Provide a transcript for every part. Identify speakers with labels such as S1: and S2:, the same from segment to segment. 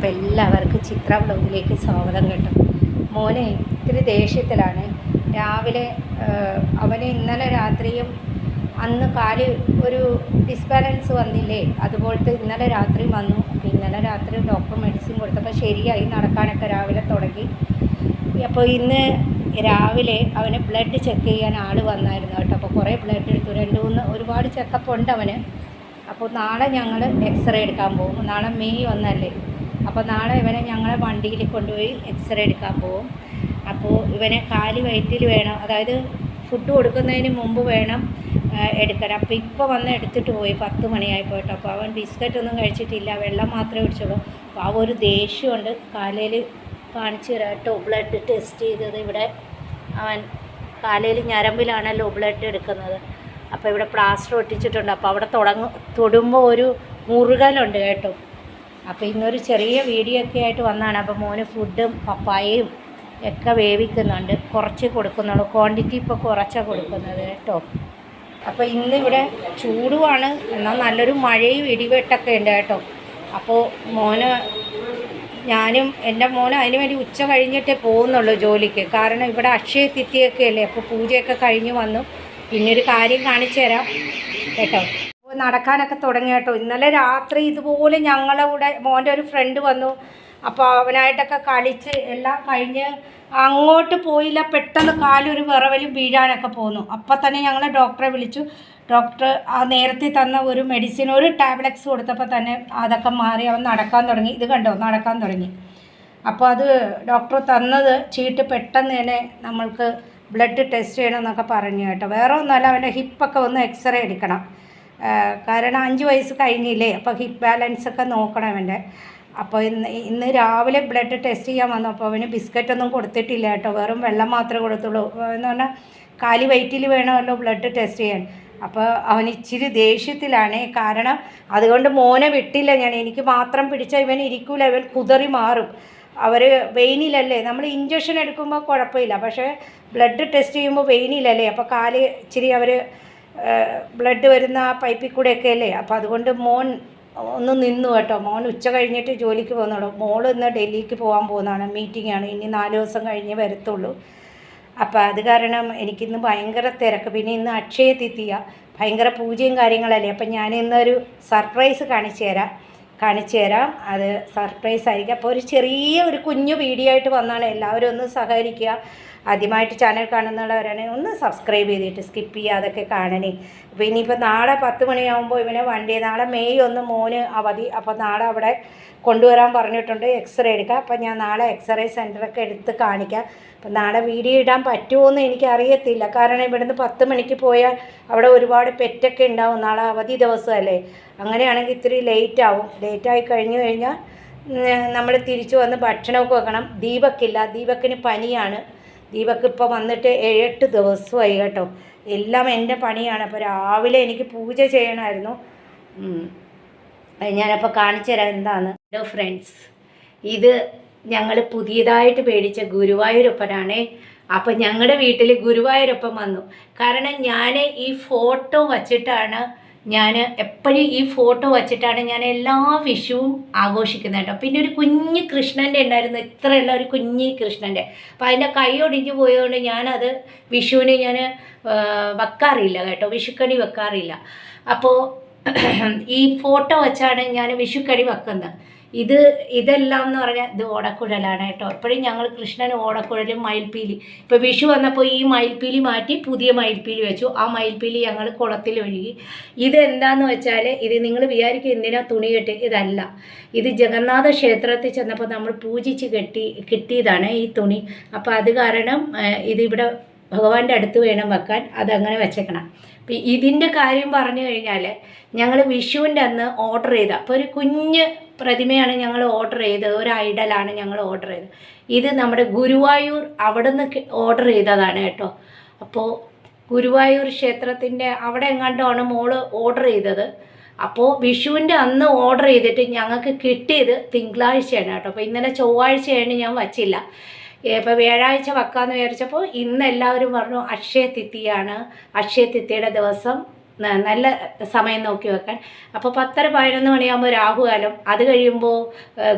S1: അപ്പോൾ എല്ലാവർക്കും ചിത്ര ബ്ലോഗിലേക്ക് സ്വാഗതം കേട്ടോ. മോനെ ഇത്തിരി ദേഷ്യത്തിലാണ്. രാവിലെ അവന് ഇന്നലെ രാത്രിയും അന്ന് കാൽ ഒരു ഡിസ്ബാലൻസ് വന്നില്ലേ? അതുപോലത്തെ ഇന്നലെ രാത്രി വന്നു. ഇന്നലെ രാത്രി ഡോക്ടർ മെഡിസിൻ കൊടുത്തപ്പോൾ ശരിയായി നടക്കാനൊക്കെ രാവിലെ തുടങ്ങി. അപ്പോൾ ഇന്ന് രാവിലെ അവന് ബ്ലഡ് ചെക്ക് ചെയ്യാൻ ആൾ വന്നായിരുന്നു കേട്ടോ. അപ്പോൾ കുറേ ബ്ലഡ് എടുത്തു. രണ്ട് മൂന്ന് ഒരുപാട് ചെക്കപ്പ് ഉണ്ട് അവന്. അപ്പോൾ നാളെ ഞങ്ങൾ എക്സ്റേ എടുക്കാൻ പോകും. നാളെ മെയ് ഒന്നല്ലേ? അപ്പോൾ നാളെ ഇവനെ ഞങ്ങളെ വണ്ടിയിൽ കൊണ്ടുപോയി എക്സ്റേ എടുക്കാൻ പോകും അപ്പോൾ ഇവനെ കാൽ വയറ്റിൽ വേണം. അതായത് ഫുഡ് കൊടുക്കുന്നതിന് മുമ്പ് വേണം എടുക്കാൻ. അപ്പോൾ ഇപ്പോൾ വന്ന് എടുത്തിട്ട് പോയി പത്ത് മണിയായി പോയിട്ട് അപ്പോൾ അവൻ ബിസ്ക്കറ്റ് ഒന്നും കഴിച്ചിട്ടില്ല വെള്ളം മാത്രമേ കുടിച്ചുള്ളൂ. അപ്പോൾ ആ ഒരു ദേഷ്യമുണ്ട്. കാലയിൽ കാണിച്ചു തരാം. കേട്ടോ ബ്ലഡ് ടെസ്റ്റ് ചെയ്തത് ഇവിടെ അവൻ. കാലയിൽ ഞരമ്പിലാണല്ലോ ബ്ലഡ് എടുക്കുന്നത്. അപ്പോൾ ഇവിടെ പ്ലാസ്റ്റർ ഒട്ടിച്ചിട്ടുണ്ട്. അപ്പോൾ അവിടെ തുടങ്ങും തൊടുമ്പോൾ ഒരു മുറുകലുണ്ട് കേട്ടോ. അപ്പോൾ ഇന്നൊരു ചെറിയ വീഡിയോ ഒക്കെ ആയിട്ട് വന്നതാണ്. അപ്പോൾ മോന് ഫുഡും പപ്പായയും ഒക്കെ വേവിക്കുന്നുണ്ട്. കുറച്ച് കൊടുക്കുന്നുള്ളൂ. ക്വാണ്ടിറ്റി ഇപ്പോൾ കുറച്ചാണ് കൊടുക്കുന്നത് കേട്ടോ. അപ്പോൾ ഇന്നിവിടെ ചൂടുമാണ് എന്നാൽ നല്ലൊരു മഴയും ഇടിവെട്ടൊക്കെ ഉണ്ട് കേട്ടോ. അപ്പോൾ മോന് ഞാനും എന്റെ മോന് അതിന് വേണ്ടി ഉച്ച കഴിഞ്ഞിട്ടേ പോകുന്നുള്ളൂ ജോലിക്ക്. കാരണം ഇവിടെ അക്ഷയ തിത്തിയൊക്കെ അല്ലേ? അപ്പോൾ പൂജയൊക്കെ കഴിഞ്ഞ് വന്നു. പിന്നൊരു കാര്യം കാണിച്ചു തരാം കേട്ടോ. നടക്കാനൊക്കെ തുടങ്ങി കേട്ടോ. ഇന്നലെ രാത്രി ഇതുപോലെ ഞങ്ങളെ കൂടെ മോന്റെ ഒരു ഫ്രണ്ട് വന്നു. അപ്പോൾ അവനായിട്ടൊക്കെ കളിച്ച് എല്ലാം കഴിഞ്ഞ് അങ്ങോട്ട് പോയില്ല പെട്ടെന്ന് കാലൊരു വിറവലും വീഴാനൊക്കെ പോന്നു. അപ്പം തന്നെ ഞങ്ങൾ ഡോക്ടറെ വിളിച്ചു. ഡോക്ടർ ആ നേരത്തെ തന്ന ഒരു മെഡിസിൻ ഒരു ടാബ്ലറ്റ്സ് കൊടുത്തപ്പോൾ തന്നെ അതൊക്കെ മാറി അവൻ നടക്കാൻ തുടങ്ങി. ഇത് കണ്ടോ? നടക്കാൻ തുടങ്ങി. അപ്പോൾ അത് ഡോക്ടർ തന്നത് ചീട്ട് പെട്ടെന്ന് തന്നെ നമ്മൾക്ക് ബ്ലഡ് ടെസ്റ്റ് ചെയ്യണമെന്നൊക്കെ പറഞ്ഞു കേട്ടോ. വേറെ ഒന്നുമല്ല അവന്റെ ഹിപ്പൊക്കെ ഒന്ന് എക്സ്റേ എടുക്കണം. കാരണം അഞ്ച് വയസ്സ് കഴിഞ്ഞില്ലേ അപ്പോൾ ഹിപ്പ് ബാലൻസ് ഒക്കെ നോക്കണം അവന്റെ. അപ്പോൾ ഇന്ന് ഇന്ന് രാവിലെ ബ്ലഡ് ടെസ്റ്റ് ചെയ്യാൻ വന്നപ്പോൾ അവന് ബിസ്ക്കറ്റ് ഒന്നും കൊടുത്തിട്ടില്ല കേട്ടോ വെറും വെള്ളം മാത്രമേ കൊടുത്തുള്ളൂ. എന്ന് പറഞ്ഞാൽ കാലി വയറ്റിൽ വേണമല്ലോ ബ്ലഡ് ടെസ്റ്റ് ചെയ്യാൻ. അപ്പോൾ അവൻ ഇച്ചിരി ദേഷ്യത്തിലാണ് കാരണം അതുകൊണ്ട് മോനെ വിട്ടില്ല ഞാൻ എനിക്ക് മാത്രം പിടിച്ചാൽ ഇവൻ ഇരിക്കൂല ഇവൻ കുതറി മാറും. അവർ വെയിനിലല്ലേ നമ്മൾ ഇഞ്ചക്ഷൻ എടുക്കുമ്പോൾ കുഴപ്പമില്ല പക്ഷേ ബ്ലഡ് ടെസ്റ്റ് ചെയ്യുമ്പോൾ വെയിനിലല്ലേ അപ്പോൾ കാൽ ഇച്ചിരി അവർ ബ്ലഡ് വരുന്ന ആ പൈപ്പിൽ ഒക്കെ അല്ലേ? അപ്പോൾ അതുകൊണ്ട് മോൻ ഒന്ന് നിന്നു കേട്ടോ. മോൻ ഉച്ച കഴിഞ്ഞിട്ട് ജോലിക്ക് പോകുന്നുള്ളൂ. മോൾ ഇന്ന് ഡൽഹിക്ക് പോകാൻ പോകുന്നതാണ്. മീറ്റിംഗ് ആണ്. ഇനി നാല് ദിവസം കഴിഞ്ഞ് വരത്തുള്ളൂ. അപ്പോൾ അത് കാരണം എനിക്കിന്ന് ഭയങ്കര തിരക്ക്. പിന്നെ ഇന്ന് അക്ഷയ തിത്തിയ ഭയങ്കര പൂജയും കാര്യങ്ങളല്ലേ? അപ്പം ഞാൻ ഇന്നൊരു സർപ്രൈസ് കാണിച്ചു തരാം. കാണിച്ചു തരാം. അത് സർപ്രൈസ് ആയിരിക്കും. അപ്പോൾ ഒരു ചെറിയ ഒരു കുഞ്ഞു വീഡിയോ ആയിട്ട് വന്നാണ്. എല്ലാവരും ഒന്ന് സഹകരിക്കുക. ആദ്യമായിട്ട് ചാനൽ കാണുന്നവരാണെങ്കിൽ ഒന്ന് സബ്സ്ക്രൈബ് ചെയ്തിട്ട് സ്കിപ്പ് ചെയ്യാതൊക്കെ കാണണേ. അപ്പോൾ ഇനിയിപ്പോൾ നാളെ പത്ത് മണിയാകുമ്പോൾ ഇവനെ വണ്ടി നാളെ മെയ് ഒന്ന് മോന് അവധി. അപ്പോൾ നാളെ അവിടെ കൊണ്ടുവരാൻ പറഞ്ഞിട്ടുണ്ട് എക്സ്റേ എടുക്കുക അപ്പോൾ ഞാൻ നാളെ എക്സ്റേ സെന്ററൊക്കെ എടുത്ത് കാണിക്കാം. അപ്പം നാളെ വീഡിയോ ഇടാൻ പറ്റുമോ എന്ന് എനിക്കറിയത്തില്ല. കാരണം ഇവിടുന്ന് പത്ത് മണിക്ക് പോയാൽ അവിടെ ഒരുപാട് പെറ്റൊക്കെ ഉണ്ടാവും നാളെ അവധി ദിവസമല്ലേ. അങ്ങനെയാണെങ്കിൽ ഇത്തിരി ലേറ്റ് ആവും. ലേറ്റായി കഴിഞ്ഞു കഴിഞ്ഞാൽ നമ്മൾ തിരിച്ചു വന്ന് ഭക്ഷണമൊക്കെ വെക്കണം. ദീപക്കില്ല. ദീപക്കിന് പനിയാണ്. ദീപക്ക് ഇപ്പോൾ വന്നിട്ട് ഏഴെട്ട് ദിവസമായി കേട്ടോ. എല്ലാം എന്റെ പണിയാണ്. അപ്പോൾ രാവിലെ എനിക്ക് പൂജ ചെയ്യണമായിരുന്നു. ഞാനപ്പോൾ കാണിച്ചു തരാം എന്താണ് ഹലോ ഫ്രണ്ട്സ് ഇത് ഞങ്ങൾ പുതിയതായിട്ട് പേടിച്ച ഗുരുവായൂരപ്പനാണേ. അപ്പം ഞങ്ങളുടെ വീട്ടിൽ ഗുരുവായൂരപ്പൻ വന്നു. കാരണം ഞാൻ ഈ ഫോട്ടോ വച്ചിട്ടാണ് ഞാൻ എപ്പോഴും ഈ ഫോട്ടോ വച്ചിട്ടാണ് ഞാൻ എല്ലാ വിഷുവും ആഘോഷിക്കുന്നത് കേട്ടോ. പിന്നെ ഒരു കുഞ്ഞ് കൃഷ്ണന്റെ ഉണ്ടായിരുന്നു. ഇത്രയുള്ള ഒരു കുഞ്ഞ് കൃഷ്ണന്റെ. അപ്പം അതിന്റെ കൈ ഒടിഞ്ഞു പോയതുകൊണ്ട് ഞാനത് വിഷുവിന് ഞാൻ വെക്കാറില്ല കേട്ടോ. വിഷുക്കണി വെക്കാറില്ല. അപ്പോൾ ഈ ഫോട്ടോ വെച്ചാണ് ഞാൻ വിഷുക്കണി വെക്കുന്നത്. ഇത് ഇതെല്ലാം എന്ന് പറഞ്ഞാൽ ഇത് ഓടക്കുഴലാണ് കേട്ടോ. എപ്പോഴും ഞങ്ങൾ കൃഷ്ണന് ഓടക്കുഴലും മയിൽപ്പീലി. ഇപ്പോൾ വിഷു വന്നപ്പോൾ ഈ മയിൽപ്പീലി മാറ്റി പുതിയ മയിൽപ്പീലി വെച്ചു. ആ മയിൽപ്പീലി ഞങ്ങൾ കുളത്തിൽ ഒഴുകി ഇതെന്താന്ന് വെച്ചാൽ ഇത് നിങ്ങൾ വിചാരിക്കും എന്തിനാ തുണി കെട്ടി ഇതല്ല. ഇത് ജഗന്നാഥ ക്ഷേത്രത്തിൽ ചെന്നപ്പോൾ നമ്മൾ പൂജിച്ച് കെട്ടി കിട്ടിയതാണ് ഈ തുണി. അപ്പോൾ അത് കാരണം ഇതിവിടെ ഭഗവാന്റെ അടുത്ത് വേണം വെക്കാൻ അതങ്ങനെ വെച്ചേക്കണം. അപ്പം ഇതിന്റെ കാര്യം പറഞ്ഞു കഴിഞ്ഞാൽ ഞങ്ങൾ വിഷുവിന്റെ അന്ന് ഓർഡർ ചെയ്ത അപ്പോൾ ഒരു കുഞ്ഞ് പ്രതിമയാണ് ഞങ്ങൾ ഓർഡർ ചെയ്തത് ഒരു ഐഡലാണ് ഞങ്ങൾ ഓർഡർ ചെയ്തത്. ഇത് നമ്മുടെ ഗുരുവായൂർ അവിടുന്ന് ഓർഡർ ചെയ്തതാണ് കേട്ടോ. അപ്പോൾ ഗുരുവായൂർ ക്ഷേത്രത്തിന്റെ അവിടെ എങ്ങാണ്ടാണ് മോൾ ഓർഡർ ചെയ്തത്. അപ്പോൾ വിഷുവിന്റെ അന്ന് ഓർഡർ ചെയ്തിട്ട് ഞങ്ങൾക്ക് കിട്ടിയത് തിങ്കളാഴ്ചയാണ് കേട്ടോ. അപ്പോൾ ഇന്നലെ ചൊവ്വാഴ്ചയാണ് ഞാൻ വച്ചില്ല. ഇപ്പോൾ വ്യാഴാഴ്ച വെക്കാമെന്ന് വിചാരിച്ചപ്പോൾ ഇന്ന് എല്ലാവരും പറഞ്ഞു അക്ഷയ തിഥിയാണ്. അക്ഷയ ദിവസം നല്ല സമയം നോക്കി വെക്കാൻ. അപ്പോൾ പത്തര പതിനൊന്ന് മണിയാകുമ്പോൾ രാഹുകാലം. അത് കഴിയുമ്പോൾ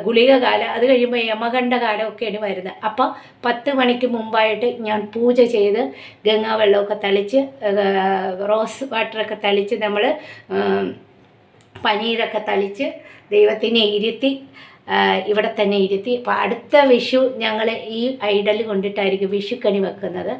S1: ഗുളിക കാലം അത് കഴിയുമ്പോൾ യമകണ്ഠ കാലം ഒക്കെയാണ് വരുന്നത്. അപ്പോൾ പത്ത് മണിക്ക് മുമ്പായിട്ട് ഞാൻ പൂജ ചെയ്ത് ഗംഗാ വെള്ളമൊക്കെ തളിച്ച് റോസ് വാട്ടറൊക്കെ തളിച്ച് നമ്മൾ പനീരൊക്കെ തളിച്ച് ദൈവത്തിനെ ഇരുത്തി ഇവിടെ തന്നെ ഇരുത്തി. അപ്പോൾ അടുത്ത വിഷു ഞങ്ങൾ ഈ ഐഡൽ കൊണ്ടിട്ടായിരിക്കും വിഷുക്കണി വെക്കുന്നത്.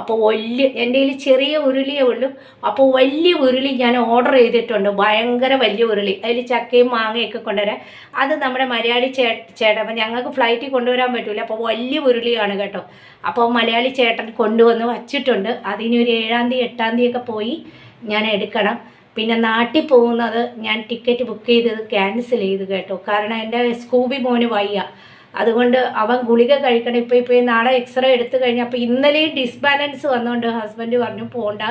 S1: അപ്പോൾ വലിയ എന്റെ കയ്യിൽ ചെറിയ ഉരുളിയേ ഉള്ളൂ. അപ്പോൾ വലിയ ഉരുളി ഞാൻ ഓർഡർ ചെയ്തിട്ടുണ്ട്. ഭയങ്കര വലിയ ഉരുളി. അതിൽ ചക്കയും മാങ്ങയൊക്കെ കൊണ്ടുവരാൻ. അത് നമ്മുടെ മലയാളി ചേ ചേട്ടൻ അപ്പം ഞങ്ങൾക്ക് ഫ്ലൈറ്റിൽ കൊണ്ടുവരാൻ പറ്റില്ല അപ്പോൾ വലിയ ഉരുളിയാണ് കേട്ടോ. അപ്പോൾ മലയാളി ചേട്ടൻ കൊണ്ടുവന്ന് വച്ചിട്ടുണ്ട്. അതിനൊരു ഏഴാം തീയതി എട്ടാം തീയതി ഒക്കെ പോയി ഞാൻ എടുക്കണം. പിന്നെ നാട്ടിൽ പോകുന്നത് ഞാൻ ടിക്കറ്റ് ബുക്ക് ചെയ്തത് ക്യാൻസൽ ചെയ്തു കേട്ടോ. കാരണം എന്റെ സ്കൂബി മോന് വയ്യ. അതുകൊണ്ട് അവൻ ഗുളിക കഴിക്കണം. ഇപ്പോൾ ഇപ്പോൾ നാളെ എക്സ്റേ എടുത്തു കഴിഞ്ഞാൽ അപ്പോൾ ഇന്നലെയും ഡിസ്ബാലൻസ് വന്നുകൊണ്ട് ഹസ്ബൻഡ് പറഞ്ഞു പോണ്ട.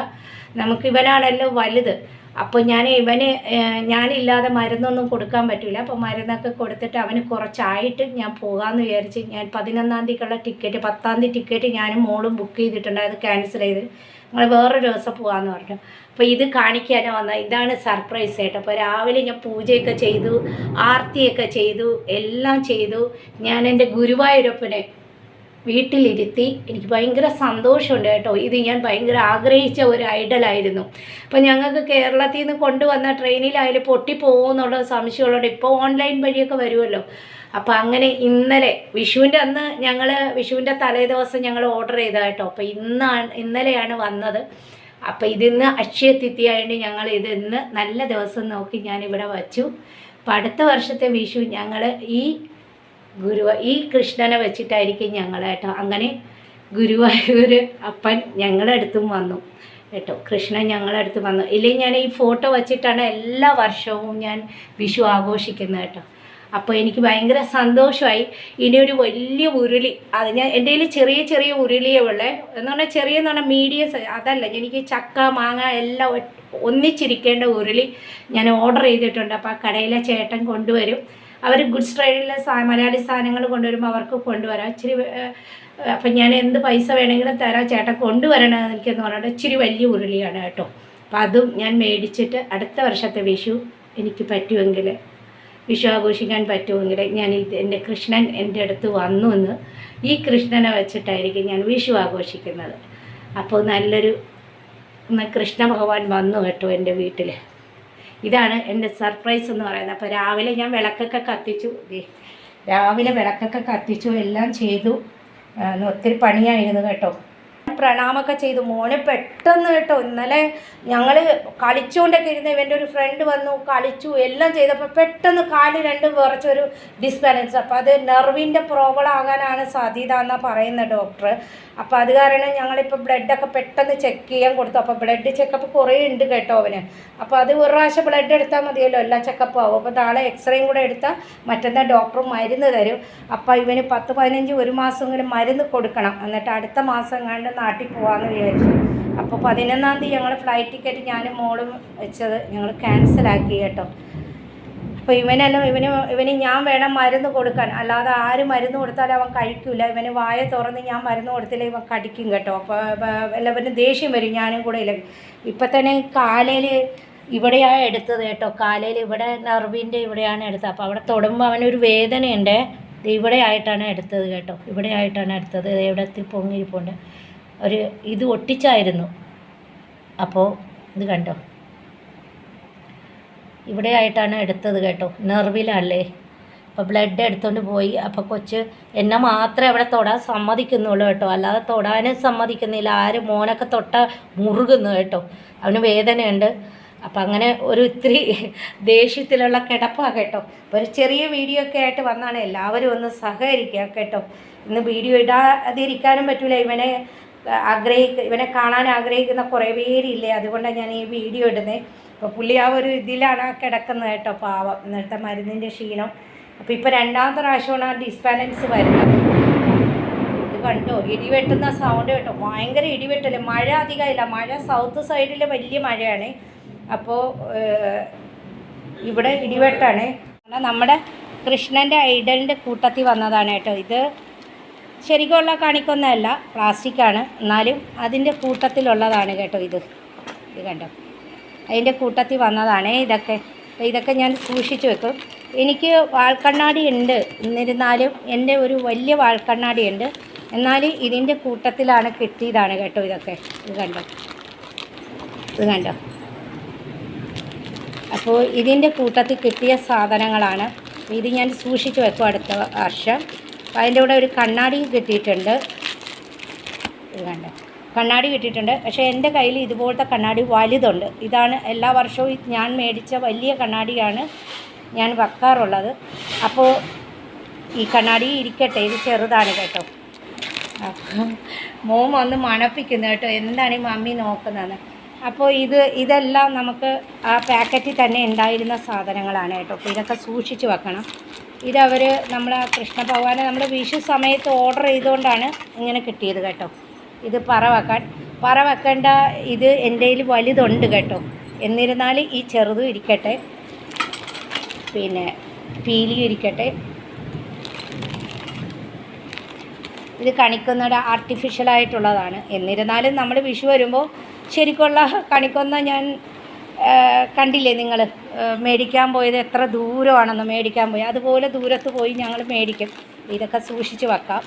S1: നമുക്ക് ഇവനാണല്ലോ വലുത്. അപ്പോൾ ഞാൻ ഇവന് ഞാനില്ലാതെ മരുന്നൊന്നും കൊടുക്കാൻ പറ്റില്ല അപ്പോൾ മരുന്നൊക്കെ കൊടുത്തിട്ട് അവന് കുറച്ചായിട്ട് ഞാൻ പോകാമെന്ന് വിചാരിച്ച് ഞാൻ പതിനൊന്നാം തീയതിക്കുള്ള ടിക്കറ്റ് പത്താം തീയതി ടിക്കറ്റ് ഞാനും മോളും ബുക്ക് ചെയ്തിട്ടുണ്ട്. അത് ക്യാൻസൽ ചെയ്ത് ഞങ്ങൾ വേറൊരു ദിവസം പോകാമെന്ന് പറഞ്ഞു. അപ്പോൾ ഇത് കാണിക്കാനാണ് വന്നത് ഇതാണ് സർപ്രൈസ് ആയിട്ട് അപ്പോൾ രാവിലെ ഞാൻ പൂജയൊക്കെ ചെയ്തു ആർത്തിയൊക്കെ ചെയ്തു എല്ലാം ചെയ്തു. ഞാൻ എന്റെ ഗുരുവായൂരപ്പനെ വീട്ടിലിരുത്തി എനിക്ക് ഭയങ്കര സന്തോഷമുണ്ട് കേട്ടോ. ഇത് ഞാൻ ഭയങ്കര ആഗ്രഹിച്ച ഒരു ഐഡലായിരുന്നു അപ്പോൾ ഞങ്ങൾക്ക് കേരളത്തിൽ നിന്ന് കൊണ്ടുവന്ന ട്രെയിനിലായാലും പൊട്ടിപ്പോകുമെന്നുള്ള സംശയമുള്ളതുകൊണ്ട് ഇപ്പോൾ ഓൺലൈൻ വഴിയൊക്കെ വരുമല്ലോ. അപ്പോൾ അങ്ങനെ ഇന്നലെ വിഷുവിന്റെ അന്ന് ഞങ്ങൾ വിഷുവിന്റെ തലേ ദിവസം ഞങ്ങൾ ഓർഡർ ചെയ്ത കേട്ടോ. അപ്പോൾ ഇന്നാണ് ഇന്നലെയാണ് വന്നത്. അപ്പോൾ ഇതിന്ന് അക്ഷയ തിഥിയായതുകൊണ്ട് ഞങ്ങൾ ഇതിന്ന് നല്ല ദിവസം നോക്കി ഞാനിവിടെ വച്ചു. അപ്പോൾ അടുത്ത വർഷത്തെ വിഷു ഞങ്ങൾ ഈ ഗുരുവ ഈ കൃഷ്ണനെ വെച്ചിട്ടായിരിക്കും ഞങ്ങൾ കേട്ടോ അങ്ങനെ ഗുരുവായൂർ അപ്പൻ ഞങ്ങളുടെ അടുത്തും വന്നു കേട്ടോ. കൃഷ്ണൻ ഞങ്ങളുടെ അടുത്ത് വന്നു. ഇല്ലെങ്കിൽ ഞാൻ ഈ ഫോട്ടോ വച്ചിട്ടാണ് എല്ലാ വർഷവും ഞാൻ വിഷു ആഘോഷിക്കുന്നത് കേട്ടോ. അപ്പോൾ എനിക്ക് ഭയങ്കര സന്തോഷമായി. ഇനി ഒരു വലിയ ഉരുളി അത് ഞാൻ എന്റെ കയ്യിൽ ചെറിയ ചെറിയ ഉരുളിയേ ഉള്ളേ. എന്ന് പറഞ്ഞാൽ ചെറിയ എന്ന് പറഞ്ഞാൽ മീഡിയം അതല്ല. എനിക്ക് ചക്ക മാങ്ങ എല്ലാം ഒന്നിച്ചിരിക്കേണ്ട ഉരുളി ഞാൻ ഓർഡർ ചെയ്തിട്ടുണ്ട്. അപ്പോൾ ആ കടയിലെ ചേട്ടൻ കൊണ്ടുവരും. അവർ ഗുഡ്സ് ട്രെയിനിലെ മലയാളി സാധനങ്ങൾ കൊണ്ടുവരുമ്പോൾ അവർക്ക് കൊണ്ടുവരാം. ഇച്ചിരി അപ്പം ഞാൻ എന്ത് പൈസ വേണമെങ്കിലും തരാം ചേട്ടൻ കൊണ്ടുവരണം എനിക്കെന്ന് പറഞ്ഞിട്ട് ഇച്ചിരി വലിയ ഉരുളിയാണ് കേട്ടോ. അപ്പം അതും ഞാൻ മേടിച്ചിട്ട് അടുത്ത വർഷത്തെ വിഷു എനിക്ക് പറ്റുമെങ്കിൽ വിഷു ആഘോഷിക്കാൻ പറ്റുമെങ്കിൽ ഞാൻ എന്റെ കൃഷ്ണൻ എന്റെ അടുത്ത് വന്നു എന്ന് ഈ കൃഷ്ണനെ വെച്ചിട്ടായിരിക്കും ഞാൻ വിഷു ആഘോഷിക്കുന്നത്. അപ്പോൾ നല്ലൊരു കൃഷ്ണ ഭഗവാൻ വന്നു കേട്ടോ എന്റെ വീട്ടിൽ ഇതാണ് എന്റെ സർപ്രൈസ് എന്ന് പറയുന്നത്. അപ്പോൾ രാവിലെ ഞാൻ വിളക്കൊക്കെ കത്തിച്ചു. രാവിലെ വിളക്കൊക്കെ കത്തിച്ചു. എല്ലാം ചെയ്തു. ഒത്തിരി പണിയായിരുന്നു കേട്ടോ. പ്രണാമൊക്കെ ചെയ്തു. മോനെ പെട്ടെന്ന് കേട്ടോ. ഇന്നലെ ഞങ്ങൾ കളിച്ചുകൊണ്ടൊക്കെ ഇരുന്ന് ഇവന്റെ ഒരു ഫ്രണ്ട് വന്നു. കളിച്ചു. എല്ലാം ചെയ്തപ്പോൾ പെട്ടെന്ന് കാൽ രണ്ടും വിറച്ചൊരു ഡിസ്ബാലൻസ് അപ്പോൾ അത് നെർവിന്റെ പ്രോബ്ലം ആകാനാണ് സാധ്യത എന്നാണ് പറയുന്നത് ഡോക്ടർ അപ്പോൾ അത് കാരണം ഞങ്ങളിപ്പോൾ ബ്ലഡൊക്കെ പെട്ടെന്ന് ചെക്ക് ചെയ്യാൻ കൊടുത്തു. അപ്പോൾ ബ്ലഡ് ചെക്കപ്പ് കുറേ ഉണ്ട് കേട്ടോ അവന്. അപ്പോൾ അത് ഒരു പ്രാവശ്യം ബ്ലഡ് എടുത്താൽ മതിയല്ലോ. എല്ലാ ചെക്കപ്പും ആവും. അപ്പോൾ നാളെ എക്സ്റേയും കൂടെ എടുത്താൽ മറ്റന്നാൾ ഡോക്ടർ മരുന്ന് തരും. അപ്പോൾ ഇവന് പത്ത് പതിനഞ്ച് ഒരു മാസമെങ്കിലും മരുന്ന് കൊടുക്കണം. എന്നിട്ട് അടുത്ത മാസം കണ്ട് നാട്ടിൽ പോകാമെന്ന് വിചാരിച്ചു. അപ്പോൾ പതിനൊന്നാം തീയതി ഞങ്ങൾ ഫ്ലൈറ്റ് ടിക്കറ്റ് ഞാനും മോളും വെച്ചത് ഞങ്ങൾ ക്യാൻസലാക്കി കേട്ടോ. അപ്പോൾ ഇവനെല്ലാം ഇവന് ഇവന് ഞാൻ വേണം മരുന്ന് കൊടുക്കാൻ. അല്ലാതെ ആര് മരുന്ന് കൊടുത്താലും അവൻ കഴിക്കില്ല ഇവന് വായ തുറന്ന് ഞാൻ മരുന്ന് കൊടുത്തില്ല ഇവൻ കടിക്കും കേട്ടോ. അപ്പോൾ എല്ലാവരും ദേഷ്യം വരും ഞാനും കൂടെ ഇല്ല. ഇപ്പം തന്നെ കാലയിൽ ഇവിടെയാണ് എടുത്തത് കേട്ടോ. കാലയിൽ ഇവിടെ നെർവിന്റെ ഇവിടെയാണ് എടുത്തത്. അപ്പോൾ അവിടെ തൊടുമ്പോൾ അവനൊരു വേദനയുണ്ട്. ഇവിടെ ആയിട്ടാണ് എടുത്തത് കേട്ടോ. ഇവിടെ ആയിട്ടാണ് എടുത്തത്. എവിടത്തിൽ പൊങ്ങിയിരിപ്പുണ്ട് ഒരു ഇത് ഒട്ടിച്ചായിരുന്നു. അപ്പോൾ ഇത് കണ്ടോ? ഇവിടെ ആയിട്ടാണ് എടുത്തത് കേട്ടോ. നെർവിലല്ലേ? അപ്പോൾ ബ്ലഡ് എടുത്തുകൊണ്ട് പോയി. അപ്പോൾ കൊച്ച് എന്നെ മാത്രമേ അവിടെ തൊടാൻ സമ്മതിക്കുന്നുള്ളൂ കേട്ടോ. അല്ലാതെ തൊടാനും സമ്മതിക്കുന്നില്ല. ആര് മോനൊക്കെ തൊട്ട മുറുകുന്നു കേട്ടോ. അവന് വേദനയുണ്ട്. അപ്പം അങ്ങനെ ഒരു ഇത്തിരി ദേഷ്യത്തിലുള്ള കിടപ്പാണ് കേട്ടോ. ഒരു ചെറിയ വീഡിയോ ഒക്കെ ആയിട്ട് വന്നാണ് എല്ലാവരും ഒന്ന് സഹകരിക്കുക കേട്ടോ. ഇന്ന് വീഡിയോ ഇടാതിരിക്കാനും പറ്റില്ല ഇവനെ ആഗ്രഹിക്ക ഇവനെ കാണാൻ ആഗ്രഹിക്കുന്ന കുറേ പേരില്ലേ അതുകൊണ്ടാണ് ഞാൻ ഈ വീഡിയോ ഇടുന്നത് അപ്പോൾ പുള്ളി ആ ഒരു ഇതിലാണ് കിടക്കുന്നത് കേട്ടോ പാവം ഇന്നത്തെ മരുന്നിന്റെ ക്ഷീണം. അപ്പോൾ ഇപ്പോൾ രണ്ടാമത്തെ പ്രാവശ്യമാണ് ആ ഡിസ്ബാലൻസ് വരുന്നത്. ഇത് കണ്ടോ ഇടിവെട്ടുന്ന സൗണ്ട് കേട്ടോ ഭയങ്കര ഇടിവെട്ടല്ലേ മഴ അധികമില്ല മഴ സൗത്ത് സൈഡിൽ വലിയ മഴയാണ്. അപ്പോൾ ഇവിടെ ഇടിവെട്ടാണ്. നമ്മുടെ കൃഷ്ണന്റെ ഐഡലിന്റെ കൂട്ടത്തിൽ വന്നതാണ് കേട്ടോ ഇത്. ശരിക്കുള്ള കാണിക്കൊന്നല്ല പ്ലാസ്റ്റിക്കാണ്. എന്നാലും അതിന്റെ കൂട്ടത്തിലുള്ളതാണ് കേട്ടോ ഇത്. ഇത് കണ്ടോ? അതിന്റെ കൂട്ടത്തിൽ വന്നതാണ് ഇതൊക്കെ. ഇതൊക്കെ ഞാൻ സൂക്ഷിച്ചു വെക്കും. എനിക്ക് വാൾക്കണ്ണാടി ഉണ്ട്. എന്നിരുന്നാലും എന്റെ ഒരു വലിയ വാൾക്കണ്ണാടി ഉണ്ട്. എന്നാൽ ഇതിന്റെ കൂട്ടത്തിലാണ് കിട്ടിയതാണ് കേട്ടോ ഇതൊക്കെ. ഇത് കണ്ടോ? ഇത് കണ്ടോ? അപ്പോൾ ഇതിന്റെ കൂട്ടത്തിൽ കിട്ടിയ സാധനങ്ങളാണ്. ഇത് ഞാൻ സൂക്ഷിച്ച് വെക്കും അടുത്ത വർഷം. അതിന്റെ കൂടെ ഒരു കണ്ണാടി കിട്ടിയിട്ടുണ്ട്. ഇത് കണ്ണാടി കിട്ടിയിട്ടുണ്ട്. പക്ഷേ എന്റെ കയ്യിൽ ഇതുപോലത്തെ കണ്ണാടി വലുതുണ്ട്. ഇതാണ് എല്ലാ വർഷവും ഞാൻ മേടിച്ച വലിയ കണ്ണാടിയാണ് ഞാൻ വെക്കാറുള്ളത്. അപ്പോൾ ഈ കണ്ണാടി ഇരിക്കട്ടെ ഇത് ചെറുതാണ് കേട്ടോ. മോൻ വന്ന് മണപ്പിക്കുന്നു കേട്ടോ. എന്താണ് ഈ മമ്മി നോക്കുന്നതെന്ന്. അപ്പോൾ ഇത് ഇതെല്ലാം നമുക്ക് ആ പാക്കറ്റിൽ തന്നെ ഉണ്ടായിരുന്ന സാധനങ്ങളാണ് കേട്ടോ. അപ്പോൾ ഇതൊക്കെ സൂക്ഷിച്ച് വെക്കണം. ഇതവർ നമ്മൾ കൃഷ്ണ ഭഗവാനെ നമ്മൾ വിഷു സമയത്ത് ഓർഡർ ചെയ്തുകൊണ്ടാണ് ഇങ്ങനെ കിട്ടിയത് കേട്ടോ. ഇത് പറ വെക്കാൻ പറ വെക്കേണ്ട ഇത് എന്റെ കയ്യിൽ വലുതുണ്ട് കേട്ടോ. എന്നിരുന്നാൽ ഈ ചെറുതും ഇരിക്കട്ടെ. പിന്നെ പീലിയും ഇരിക്കട്ടെ. ഇത് കണിക്കൊന്നയുടെ ആർട്ടിഫിഷ്യലായിട്ടുള്ളതാണ് എന്നിരുന്നാലും നമ്മൾ വിഷു വരുമ്പോൾ ശരിക്കുള്ള കണിക്കൊന്ന ഞാൻ കണ്ടില്ലേ നിങ്ങൾ മേടിക്കാൻ പോയത് എത്ര ദൂരമാണെന്ന് മേടിക്കാൻ പോയി. അതുപോലെ ദൂരത്ത് പോയി ഞങ്ങൾ മേടിക്കും. ഇതൊക്കെ സൂക്ഷിച്ച് വെക്കാം.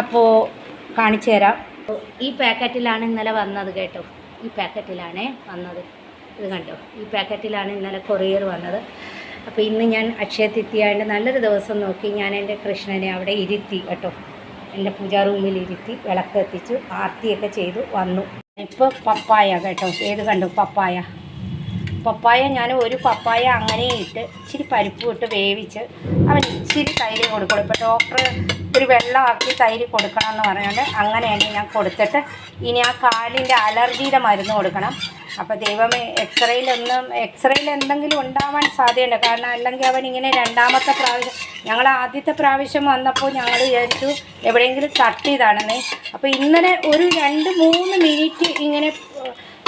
S1: അപ്പോൾ കാണിച്ചു തരാം. ഈ പാക്കറ്റിലാണ് ഇന്നലെ വന്നത് കേട്ടോ. ഈ പാക്കറ്റിലാണേ വന്നത്. ഇത് കണ്ടോ? ഈ പാക്കറ്റിലാണ് ഇന്നലെ കൊറിയർ വന്നത്. അപ്പോൾ ഇന്ന് ഞാൻ അക്ഷയ തൃപ്തിയായിട്ട് നല്ലൊരു ദിവസം നോക്കി ഞാൻ എന്റെ കൃഷ്ണനെ അവിടെ ഇരുത്തി കേട്ടോ. എന്റെ പൂജാ റൂമിൽ ഇരുത്തി വിളക്ക് എത്തിച്ചു ആർത്തിയൊക്കെ ചെയ്തു വന്നു. ഇപ്പോൾ പപ്പായ കേട്ടോ. ഏത് കണ്ടു? പപ്പായ. പപ്പായ ഞാൻ ഒരു പപ്പായ അങ്ങനെ ഇട്ട് ഇച്ചിരി പരിപ്പ് ഇട്ട് വേവിച്ച് അവൻ ഇച്ചിരി തൈര് കൊടുക്കണം ഇപ്പോൾ ഡോക്ടർ ഒരു വെള്ളമാക്കി തൈര് കൊടുക്കണം എന്ന് പറഞ്ഞുകൊണ്ട് അങ്ങനെയാണ് ഞാൻ കൊടുത്തിട്ട് ഇനി ആ കാലിന്റെ അലർജിയുടെ മരുന്ന് കൊടുക്കണം. അപ്പോൾ ദൈവമേ എക്സ്റേയിലൊന്നും എക്സ്റേയിൽ എന്തെങ്കിലും ഉണ്ടാവാൻ സാധ്യതയുണ്ട്. കാരണം അല്ലെങ്കിൽ അവൻ ഇങ്ങനെ രണ്ടാമത്തെ പ്രാവശ്യം ഞങ്ങൾ ആദ്യത്തെ പ്രാവശ്യം വന്നപ്പോൾ ഞങ്ങൾ വിചാരിച്ചു എവിടെയെങ്കിലും തട്ടിയതാണെന്നേ. അപ്പോൾ ഇന്നലെ ഒരു രണ്ട് മൂന്ന് മിനിറ്റ് ഇങ്ങനെ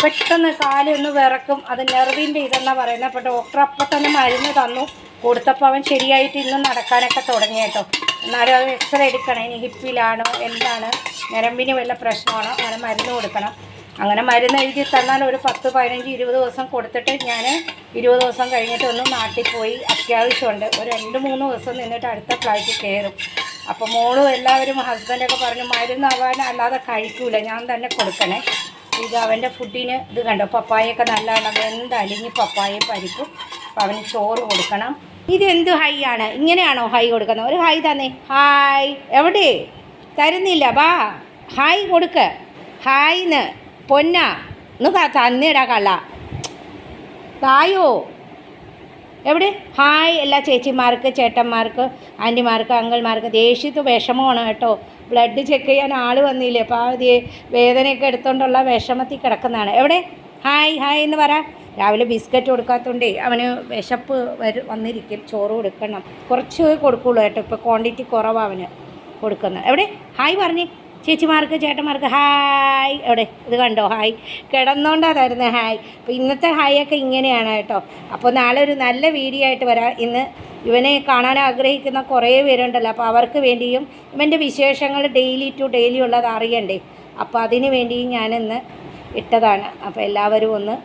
S1: പെട്ടെന്ന് കാലൊന്ന് വിറക്കും. അത് നെർവിന്റെ ഇതെന്നാണ് പറയുന്നത് അപ്പോൾ ഡോക്ടർ അപ്പം തന്നെ മരുന്ന് തന്നു. കൊടുത്തപ്പോൾ അവൻ ശരിയായിട്ട് ഇന്ന് നടക്കാനൊക്കെ തുടങ്ങി കേട്ടോ. എന്നാലും അത് എക്സ്റേ എടുക്കണം. ഇനി ഹിപ്പിലാണോ എന്താണ് ഞരമ്പിന് വല്ല പ്രശ്നമാണോ അങ്ങനെ മരുന്ന് കൊടുക്കണം. അങ്ങനെ മരുന്ന് എഴുതി തന്നാൽ ഒരു പത്ത് പതിനഞ്ച് ഇരുപത് ദിവസം കൊടുത്തിട്ട് ഞാൻ ഇരുപത് ദിവസം കഴിഞ്ഞിട്ട് ഒന്ന് നാട്ടിൽ പോയി അത്യാവശ്യമുണ്ട്. ഒരു രണ്ട് മൂന്ന് ദിവസം നിന്നിട്ട് അടുത്ത ഫ്ലൈറ്റ് കയറും. അപ്പോൾ മോളും എല്ലാവരും ഹസ്ബൻഡൊക്കെ പറഞ്ഞു മരുന്ന് അവൻ അല്ലാതെ കഴിക്കൂല. ഞാൻ തന്നെ കൊടുക്കണേ. ഇത് അവന്റെ ഫുഡിന് ഇത് കണ്ടോ? പപ്പായൊക്കെ നല്ലതാണ് വെന്ത് അലിഞ്ഞ് പപ്പായയും പരിപ്പും. അപ്പം അവന് ചോറ് കൊടുക്കണം. ഇത് എന്ത് ഹൈ ആണ്? ഇങ്ങനെയാണോ ഹൈ കൊടുക്കുന്നത്? ഒരു ഹൈ തന്നേ. ഹായ്. എവിടെ? തരുന്നില്ല. ബാ. ഹായ് കൊടുക്ക്. ഹായ്ന്ന് പൊന്ന. ഒന്ന് തന്നിടാ കള്ള. തായോ? എവിടെ? ഹായ്. എല്ലാ ചേച്ചിമാർക്ക് ചേട്ടന്മാർക്ക് ആന്റിമാർക്ക് അങ്കിൾമാർക്ക് ദേഷ്യത്ത് വിഷമമാണ് കേട്ടോ. ബ്ലഡ് ചെക്ക് ചെയ്യാൻ ആൾ വന്നില്ലേ? അപ്പോൾ ആ വേദനയൊക്കെ എടുത്തുകൊണ്ടുള്ള വിഷമത്തിൽ കിടക്കുന്നതാണ്. എവിടെ? ഹായ് ഹായ് എന്ന് പറ. രാവിലെ ബിസ്ക്കറ്റ് കൊടുക്കാത്തതുകൊണ്ടേ അവന് വിശപ്പ് വരു വന്നിരിക്കും. ചോറ് കൊടുക്കണം. കുറച്ച് കൊടുക്കുള്ളൂ കേട്ടോ. ഇപ്പോൾ ക്വാണ്ടിറ്റി കുറവാണ് അവന് കൊടുക്കുന്നത്. എവിടെ? ഹായ് പറഞ്ഞേ. ചേച്ചിമാർക്ക് ചേട്ടന്മാർക്ക് ഹായ്. എവിടെ? ഇത് കണ്ടോ? ഹായ്. കിടന്നോണ്ടാ തരുന്നത് ഹായ്. അപ്പോൾ ഇന്നത്തെ ഹായ് ഒക്കെ ഇങ്ങനെയാണ് കേട്ടോ. അപ്പോൾ നാളെ ഒരു നല്ല വീഡിയോ ആയിട്ട് വരാം. ഇന്ന് ഇവനെ കാണാൻ ആഗ്രഹിക്കുന്ന കുറേ പേരുണ്ടല്ലോ. അപ്പോൾ അവർക്ക് വേണ്ടിയും ഇവന്റെ വിശേഷങ്ങൾ ഡെയിലി ടു ഡെയിലി ഉള്ളത് അറിയണ്ടേ. അപ്പോൾ അതിന് വേണ്ടിയും ഞാനിന്ന് ഇട്ടതാണ്. അപ്പോൾ എല്ലാവരും ഒന്ന്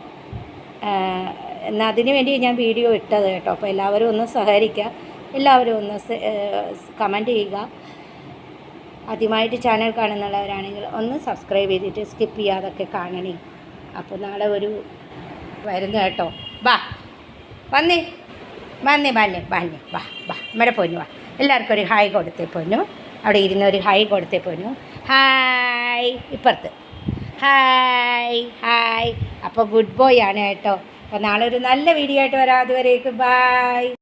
S1: എന്നാൽ അതിന് വേണ്ടി ഞാൻ വീഡിയോ ഇട്ടത് കേട്ടോ. അപ്പോൾ എല്ലാവരും ഒന്ന് സഹകരിക്കുക. എല്ലാവരും ഒന്ന് കമന്റ് ചെയ്യുക. ആദ്യമായിട്ട് ചാനൽ കാണുന്നുള്ളവരാണെങ്കിൽ ഒന്ന് സബ്സ്ക്രൈബ് ചെയ്തിട്ട് സ്കിപ്പ് ചെയ്യാതൊക്കെ കാണണേ. അപ്പോൾ നാളെ ഒരു വരുന്നു കേട്ടോ. വാ. വന്നേ. വന്നേ വന്നേ വന്നേ. വാ വാ. ഇവിടെ പൊന്നു വാ. എല്ലാവർക്കും ഒരു ഹായ് കൊടുത്തേ പൊന്നു. അവിടെ ഇരുന്ന് ഒരു ഹായ് കൊടുത്തേ പൊന്നു. ഹായ്. ഇപ്പുറത്ത്. Hi hi. അപ്പോൾ ഗുഡ് ബോയ് ആണ് കേട്ടോ. അപ്പോൾ നാളെ ഒരു നല്ല വീഡിയോ ആയിട്ട് വരാം. അതുവരേക്ക്. ബായ്